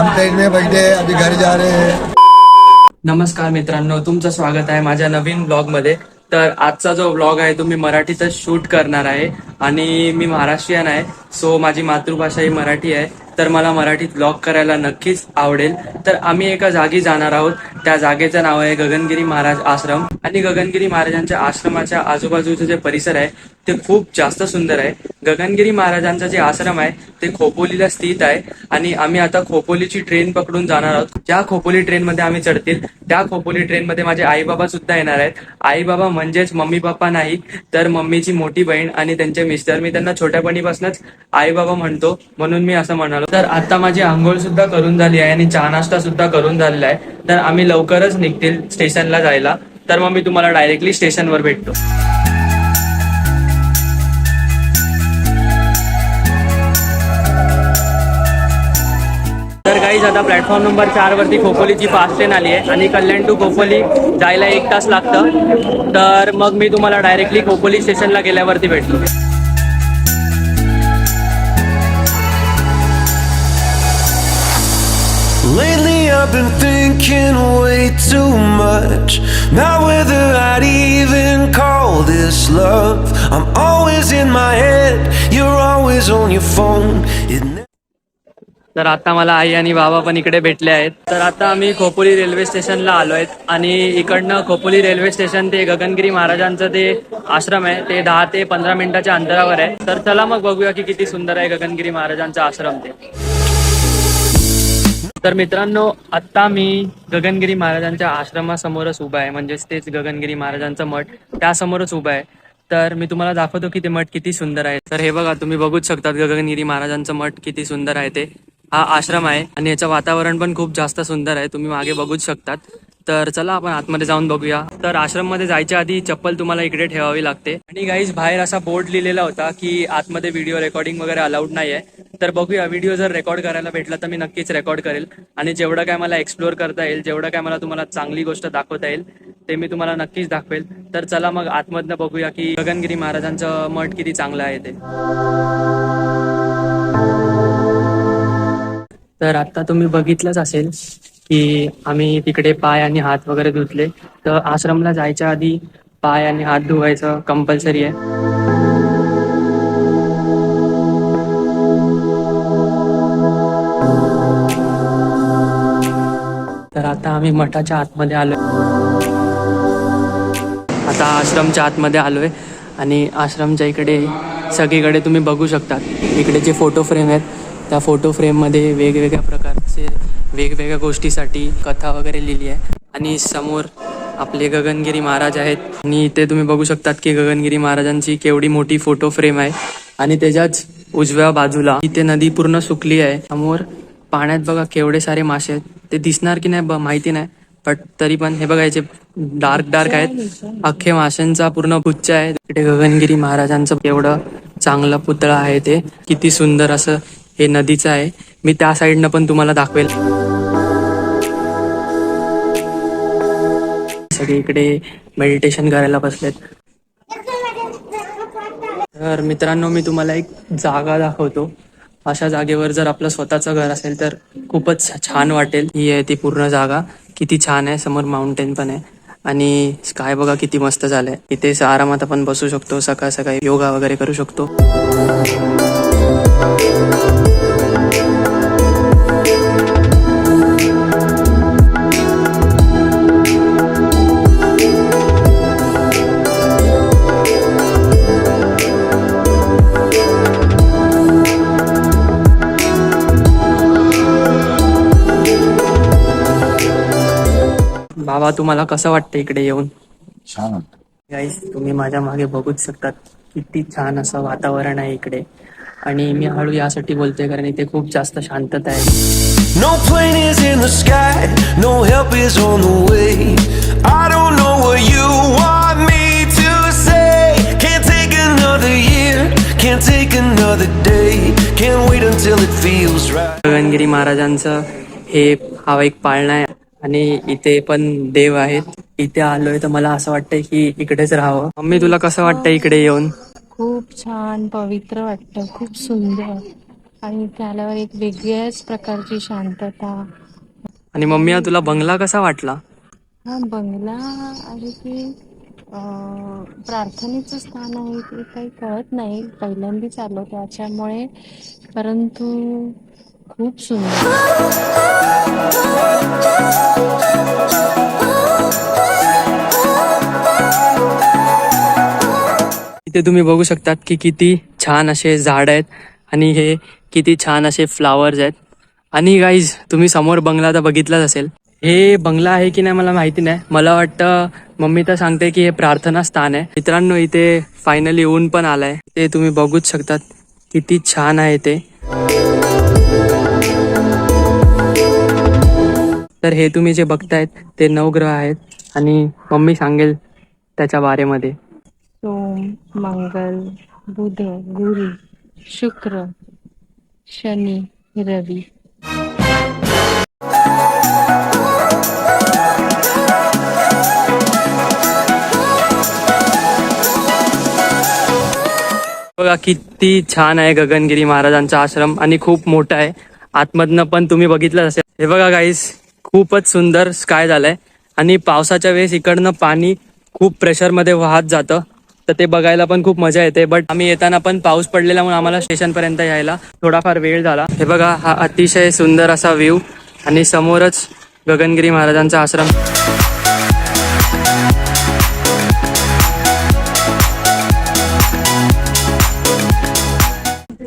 हम train में बैठे अभी घर जा रहे हैं। नमस्कार मित्रांनो तुमचं स्वागत आहे माझ्या नवीन ब्लॉगमध्ये तर आजचा जो ब्लॉग आहे तो मी मराठीतच शूट करणार आहे. आणि मी महाराष्ट्रीयन आहे सो माझी मातृभाषा ही मराठी आहे. तर मला मराठीत ब्लॉग करायला नक्कीच आवडेल. तर आम्ही एका जागी जाणार आहोत. त्या जागेचं नाव आहे गगनगिरी महाराज आश्रम. आणि गगनगिरी महाराजांच्या आश्रमाच्या आजूबाजूचे जे परिसर आहे ते खूप जास्त सुंदर आहे. गगनगिरी महाराजांचा जे आश्रम आहे ते खोपोलीला स्थित आहे. आणि आम्ही आता खोपोलीची ट्रेन पकडून जाणार आहोत. ज्या खोपोली ट्रेनमध्ये आम्ही चढतील त्या खोपोली ट्रेनमध्ये माझे आई बाबा सुद्धा येणार आहेत. आई बाबा म्हणजेच मम्मी पप्पा नाही तर मम्मीची मोठी बहीण आणि त्यांचे मिस्टर. मी त्यांना छोट्यापणीपासूनच आई बाबा म्हणतो. म्हणून मी असं म्हणालो. तर आता माझी आंघोळ सुद्धा करून झाली आहे आणि चहा नाश्ता सुद्धा करून झालेला आहे. तर आम्ही लवकरच निघतील स्टेशनला जायला. तर मग मी तुम्हाला डायरेक्टली स्टेशनवर भेटतो. तर काहीच आता प्लॅटफॉर्म नंबर चार वरती खोपोलीची फास्ट ट्रेन आली आहे आणि कल्याण टू खोपोली जायला एक तास लागतं. तर मग मी तुम्हाला डायरेक्टली खोपोली स्टेशनला गेल्यावरती भेटतो. I've been thinking way too much. About whether I'd even call this love. I'm always in my head, you're always on your phone. It तर आता मला आई आणि बाबा पण इकडे भेटले आहेत. तर आता आम्ही खोपोली रेल्वे स्टेशनला आलो आहेत. आणि इकडनं खोपोली रेल्वे स्टेशन ते गगनगिरी महाराजांचं ते आश्रम आहे. ते दहा ते पंधरा मिनिटाच्या अंतरावर आहे. तर चला मग बघूया की किती सुंदर आहे गगनगिरी महाराजांचा आश्रम ते. तर मित्रांनो आता मी गगनगिरी महाराजांच्या आश्रमासमोरच उभा आहे. म्हणजेच तेच गगनगिरी महाराजांचं मठ त्यासमोरच उभा आहे. तर मी तुम्हाला दाखवतो की ते मठ किती सुंदर आहे. तर हे बघा तुम्ही बघूच शकतात गगनगिरी महाराजांचं मठ किती सुंदर आहे ते. हा आश्रम आहे आणि याचं वातावरण पण खूप जास्त सुंदर आहे. तुम्ही मागे बघूच शकतात. तर चला आपण आतमध्ये जाऊन बघूया. तर आश्रममध्ये जायच्या आधी चप्पल तुम्हाला इकडे ठेवावी लागते. आणि गाईज बाहेर असा बोर्ड लिहिलेला होता की आतमध्ये व्हिडिओ रेकॉर्डिंग वगैरे अलाउड नाही आहे तर बघूया व्हिडिओ जर रेकॉर्ड करायला भेटला तर मी नक्कीच रेकॉर्ड करेल. आणि जेवढं काय मला एक्सप्लोअर करता येईल जेवढं काय मला तुम्हाला चांगली गोष्ट दाखवता येईल ते मी तुम्हाला नक्कीच दाखवेल. तर चला मग आतमधनं बघूया की गगनगिरी महाराजांचं मठ किती चांगलं आहे ते. तर आता तुम्ही बघितलंच असेल की आम्ही तिकडे पाय आणि हात वगैरे धुतले. तर आश्रमला जायच्या आधी पाय आणि हात धुवायचं कंपल्सरी आहे. आम्ही मठाच्या आतमध्ये आलो आता आश्रमच्या आतमध्ये आलोय आणि आश्रमच्या इकडे सगळीकडे तुम्ही बघू शकतात. इकडे जे फोटो फ्रेम आहेत त्या फोटो फ्रेममध्ये वेगवेगळ्या प्रकारचे वेगवेगळ्या गोष्टीसाठी कथा वगैरे लिहिली आहे. आणि समोर आपले गगनगिरी महाराज आहेत. आणि इथे तुम्ही बघू शकतात की गगनगिरी महाराजांची केवढी मोठी फोटो फ्रेम आहे. आणि त्याच्याच उजव्या बाजूला इथे नदी पूर्ण सुकली आहे. समोर पाण्यात बघा केवढे सारे मासे आहेत. ते दिसणार की नाही माहिती नाही. बट तरी पण हे बघायचे डार्क डार्क आहेत. अख्खे माशांचा पूर्ण गुच्छ आहे. इकडे गगनगिरी महाराजांचं एवढं चांगलं पुतळा आहे ते. किती सुंदर असं हे नदीचं आहे. मी त्या साईडनं पण तुम्हाला दाखवेल. सगळे इकडे मेडिटेशन करायला बसलेत. तर मित्रांनो मी तुम्हाला एक जागा दाखवतो. अशा जागेवर जर आपलं स्वतःचं घर असेल तर खूपच छान वाटेल. ही आहे ती पूर्ण जागा. किती छान आहे. समोर माउंटेन पण आहे. आणि स्काय बघा किती मस्त झालंय. इथे आरामात आपण बसू शकतो. सकाळ सकाळी योगा वगैरे करू शकतो. बाबा तुम्हाला कसं वाटतं इकडे येऊन छान गाईस तुम्ही माझ्या मागे बघूच शकतात किती छान असं वातावरण आहे इकडे आणि मी हळू यासाठी बोलतोय कारण इथे खूप जास्त शांतता आहे No plane is in the sky, no help is on the way. I don't know what you want me to say. Can't take another year, can't take another day. Can't wait until it feels right. Gagangiri महाराजांचं हे हा एक पाळणा आहे आणि इथे पण देव आहेत. इथे आलोय तर मला असं वाटतंय की इकडेच राहावं. मम्मी तुला कसं वाटतंय इकडे येऊन? खूप छान पवित्र वाटतं. खूप सुंदर. आणि इथे आल्यावर एक वेगळ्याच प्रकारची शांतता. आणि मम्मी हा तुला बंगला कसा वाटला? हा बंगला आहे की अं, प्रार्थनेचं स्थान आहे की काही कळत नाही. पहिल्यांदाच आलो त्याच्यामुळे. परंतु खूप सुंदर. इथे तुम्ही बघू शकतात की किती छान असे झाड आहेत आणि हे किती छान असे फ्लावर्स आहेत. आणि गाईज तुम्ही समोर बंगला तर बघितलाच असेल. हे बंगला आहे की नाही मला माहिती नाही. मला वाटतं मम्मी तर सांगते की हे प्रार्थना स्थान आहे. मित्रांनो इथे फायनली ऊन पण आलाय. ते तुम्ही बघूच शकतात किती छान आहे ते. तर हे तुम्ही जे बघतायत ते नवग्रह आहेत. आणि मम्मी सांगेल त्याच्या बारेमध्ये. सोम मंगल बुध गुरु शुक्र शनी रवी. बघा किती छान आहे गगनगिरी महाराजांचा आश्रम आणि खूप मोठा आहे. आतमधनं पण तुम्ही बघितलं असेल. हे बघा गाईस खूपच सुंदर स्काय झालंय. आणि पावसाच्या वेळेस इकडनं पाणी खूप प्रेशरमध्ये वाहत जातं. तर ते बघायला पण खूप मजा येते. बट आम्ही येताना पण पाऊस पडलेल्यामुळे आम्हाला स्टेशन पर्यंत यायला थोडाफार वेळ झाला. हे बघा हा अतिशय सुंदर असा व्ह्यू आणि समोरच गगनगिरी महाराजांचा आश्रम.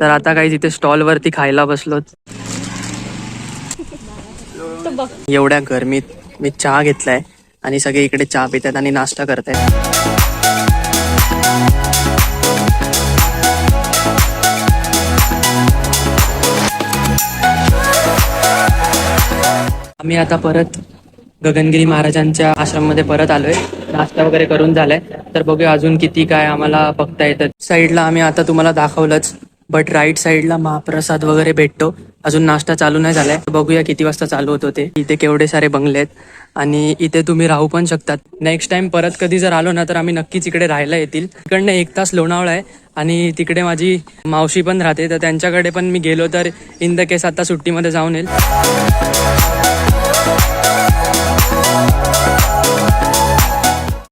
तर आता काही तिथे स्टॉल वरती खायला बघ. एवढ्या गरमीत मी चहा घेतलाय आणि सगळे इकडे चहा पितात आणि नाश्ता करतायत. आम्ही आता परत गगनगिरी महाराजांच्या आश्रममध्ये परत आलोय. नाश्ता वगैरे करून झालाय. तर बघूया अजून किती काय आम्हाला बघता येतं. साईडला आम्ही आता तुम्हाला दाखवलंच. बट राईट साईडला महाप्रसाद वगैरे भेटतो. अजून नाश्ता चालू नाही झालाय. बघूया किती वाजता चालू होतो ते इथे केवढे सारे बंगले आहेत. आणि इथे तुम्ही राहू पण शकतात. नेक्स्ट टाइम परत कधी जर आलो ना तर आम्ही नक्कीच इकडे राहायला येतील. इकडनं एक तास लोणावळा आहे. आणि तिकडे माझी मावशी पण राहते. तर त्यांच्याकडे पण मी गेलो तर इन द केस आता सुट्टीमध्ये जाऊन येईल.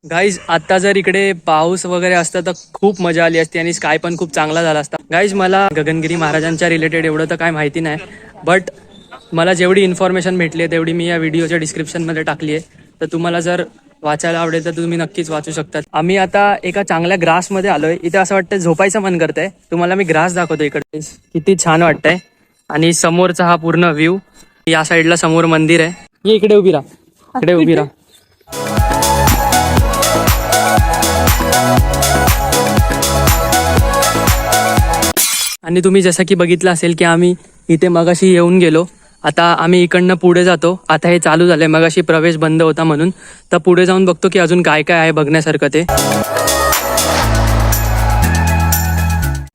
गाईज आता जर इकडे पाऊस वगैरे असता तर खूप मजा आली असती आणि स्काय पण खूप चांगला झाला असता. गाईज मला गगनगिरी महाराजांच्या रिलेटेड एवढं तर काय माहिती नाही बट मला जेवढी इन्फॉर्मेशन भेटली आहे तेवढी मी या व्हिडिओच्या डिस्क्रिप्शनमध्ये टाकली आहे. तर तुम्हाला जर वाचायला आवडेल तर तुम्ही नक्कीच वाचू शकतात. आम्ही आता एका चांगल्या ग्रासमध्ये आलोय. इथे असं वाटतं झोपायचं मन करतंय. तुम्हाला मी ग्रास दाखवतो इकडे. किती छान वाटतंय. आणि समोरचा हा पूर्ण व्ह्यू या साईडला समोर मंदिर आहे. ये इकडे उभी राहा. इकडे उभी राहा. आणि तुम्ही जसं की बघितलं असेल की आम्ही इथे मगाशी येऊन गेलो. आता आम्ही इकडनं पुढे जातो. आता हे चालू झालंय. मगाशी प्रवेश बंद होता म्हणून. तर पुढे जाऊन बघतो की अजून काय काय आहे बघण्यासारखं ते.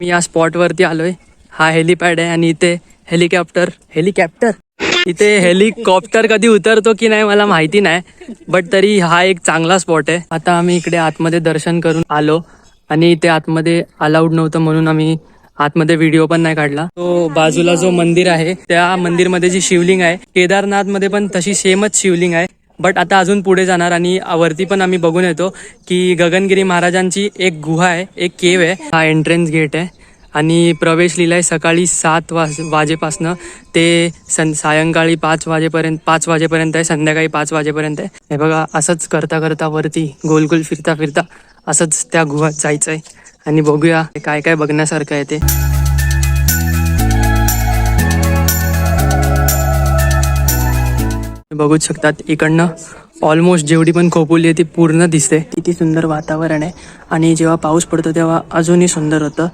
मी या स्पॉटवरती आलोय. हा हेलिपॅड आहे आणि इथे हेलिकॉप्टर. हेलिकॉप्टर? इथे हेलिकॉप्टर कधी उतरतो की नाही मला माहिती नाही. बट तरी हा एक चांगला स्पॉट आहे. आता आम्ही इकडे आतमध्ये दर्शन करून आलो. आणि इथे आतमध्ये अलाउड नव्हतं म्हणून आम्ही आतमध्ये व्हिडिओ पण नाही काढला. तो बाजूला जो मंदिर आहे त्या मंदिरमध्ये जी शिवलिंग आहे केदारनाथमध्ये पण तशी सेमच शिवलिंग आहे. बट आता अजून पुढे जाणार आणि वरती पण आम्ही बघून येतो की गगनगिरी महाराजांची एक गुहा आहे एक केव आहे. हा एंट्रन्स गेट आहे. आणि प्रवेश लिहिलाय सकाळी सात वाज वाजेपासनं. ते सं सायंकाळी पाच वाजेपर्यंत पाच वाजेपर्यंत आहे संध्याकाळी पाच वाजेपर्यंत आहे. हे बघा असंच करता करता वरती गोल गोल फिरता फिरता असंच त्या गुहात जायचं आहे आणि बघूया काय काय बघण्यासारखं आहे ते. बघूच शकतात इकडनं ऑलमोस्ट जेवढी पण खोपोली आहे ती पूर्ण दिसते. किती सुंदर वातावरण आहे. आणि जेव्हा पाऊस पडतो तेव्हा अजूनही सुंदर होतं.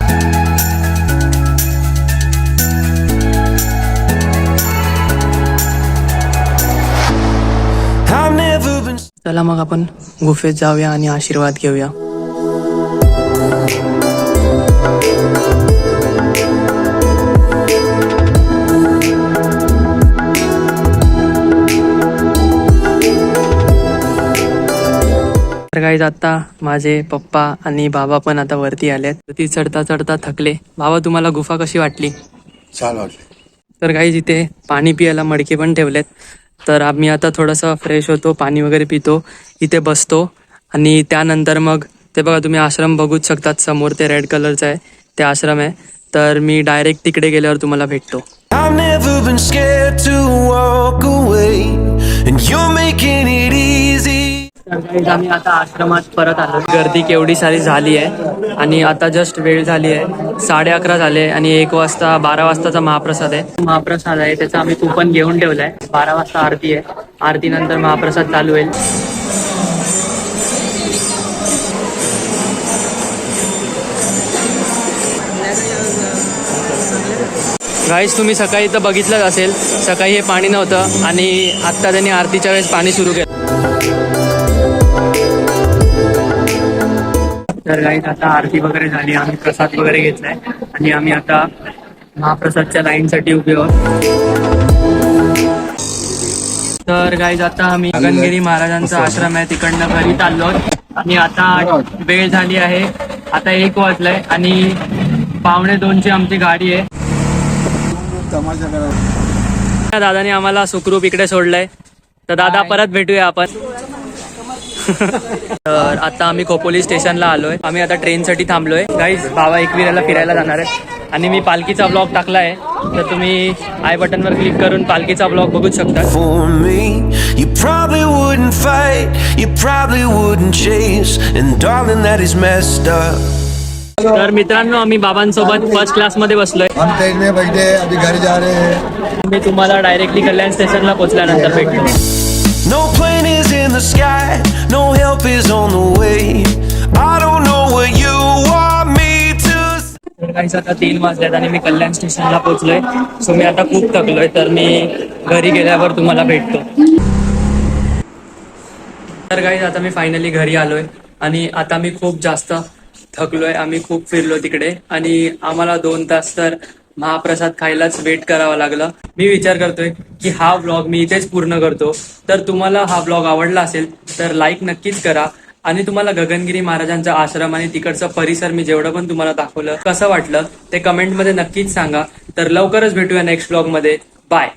चला मग आपण गुफेत जाऊया आणि आशीर्वाद घेऊया. काही आता माझे पप्पा आणि बाबा पण आता वरती आलेत. ती चढता चढता थकले. बाबा तुम्हाला गुफा कशी वाटली? छान वाटले. तर काही इथे पाणी पियाला मडके पण ठेवलेत. तर आम्ही आता थोडंसं फ्रेश होतो पाणी वगैरे पितो इथे बसतो. आणि त्यानंतर मग ते बघा तुम्ही आश्रम बघूच शकतात समोर ते रेड कलरचं आहे ते आश्रम आहे. तर मी डायरेक्ट तिकडे गेल्यावर तुम्हाला भेटतो. I've never been scared to walk away, and you're making it आम्ही आता आश्रमात परत आलो. गर्दी केवढी सारी झाली आहे. आणि आता जस्ट वेळ झाली आहे. साडे अकरा झाले आणि एक वाजता बारा वाजताचा महाप्रसाद आहे. महाप्रसाद आहे त्याचा आम्ही कुपन घेऊन ठेवलाय. बारा वाजता आरती आहे. आरती नंतर महाप्रसाद चालू होईल. गाईस तुम्ही सकाळी तर बघितलंच असेल. सकाळी हे पाणी नव्हतं आणि आत्ता त्यांनी आरतीच्या वेळेस पाणी सुरू केलं. गाईज आता आरती वगैरे झाली आम्ही प्रसाद वगैरे घेतलाय. आणि आम्ही आता महाप्रसादच्या लाईनसाठी उभे आहोत. तर गाईज आता आम्ही गगनगिरी महाराजांचा आश्रम आहे. तिकडनं घरी चाललो आहोत. आणि आता वेळ झाली आहे. आता एक वाजलाय आणि पावणे दोनची आमची गाडी आहे. दादाने आम्हाला सुखरूप इकडे सोडलंय. तर दादा परत भेटूया आपण. तर आता आम्ही खोपोली स्टेशनला आलोय. आम्ही आता ट्रेनसाठी थांबलोय. गाईज बाबा एकविराला फिरायला जाणार आहे आणि मी पालखीचा ब्लॉग टाकलाय. तर तुम्ही आय बटनवर क्लिक करून पालखीचा ब्लॉग बघू शकता. For me, you probably wouldn't fight, you probably wouldn't chase, and darling, that is messed up. तर मित्रांनो आम्ही बाबांसोबत फर्स्ट क्लासमध्ये बसलोय. में बैठे अभी घर जा रहे हैं। मी तुम्हाला डायरेक्टली कल्याण स्टेशनला पोहोचल्यानंतर भेटतो. In the sky, no help is on the way. I don't know what you want me to say. आता तीन वाजल्यात आणि मी कल्याण स्टेशनला पोहोचलोय सो मी आता खूप थकलोय तर मी घरी गेल्यावर तुम्हाला भेटतो तर काही आता मी फायनली घरी आलोय आणि आता मी खूप जास्त थकलोय आम्ही खूप फिरलो तिकडे आणि आम्हाला दोन तास तर महाप्रसाद खायलाच वेट करावा लागला. मी विचार करतोय की हा ब्लॉग मी इथेच पूर्ण करतो. तर तुम्हाला हा ब्लॉग आवडला असेल तर लाईक नक्कीच करा. आणि तुम्हाला गगनगिरी महाराजांचा आश्रम आणि तिकडचा परिसर मी जेवढं पण तुम्हाला दाखवलं कसं वाटलं ते कमेंटमध्ये नक्कीच सांगा. तर लवकरच भेटूया नेक्स्ट ब्लॉगमध्ये. बाय